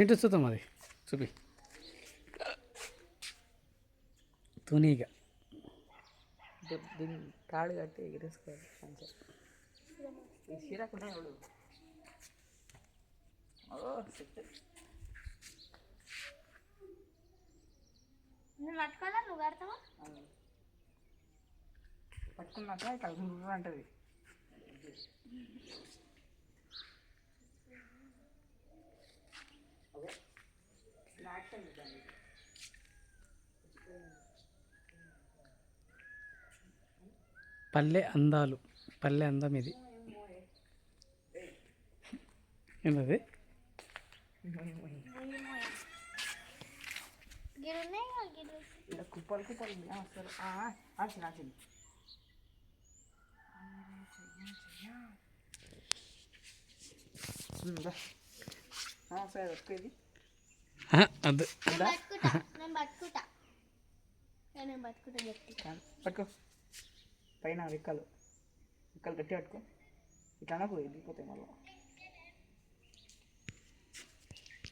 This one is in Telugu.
చింటూ చూద్దాం అది. చూపి. తునీగా. ది- దీన్ని తాడు కట్టి ఎగిరేసుకోవాలి. ఈ చీరకుండా ఎవడు? పట్టుకోవాలా? నువ్వు కడతావా? పట్టుకున్నాక ఇక్కడ గుర్ర అంటది పల్లె అందాలు. పల్లె అందం ఇది. ఏంటది? కుప్పలు కుప్పలు వస్తారు ఆ, సరే ఆచింది సరే గట్టి పట్టుకో. పైన రెక్కలు రెక్కలు గట్టి పట్టుకో. ఇట్లా అనకు వెళ్ళిపోతాయి మళ్ళీ.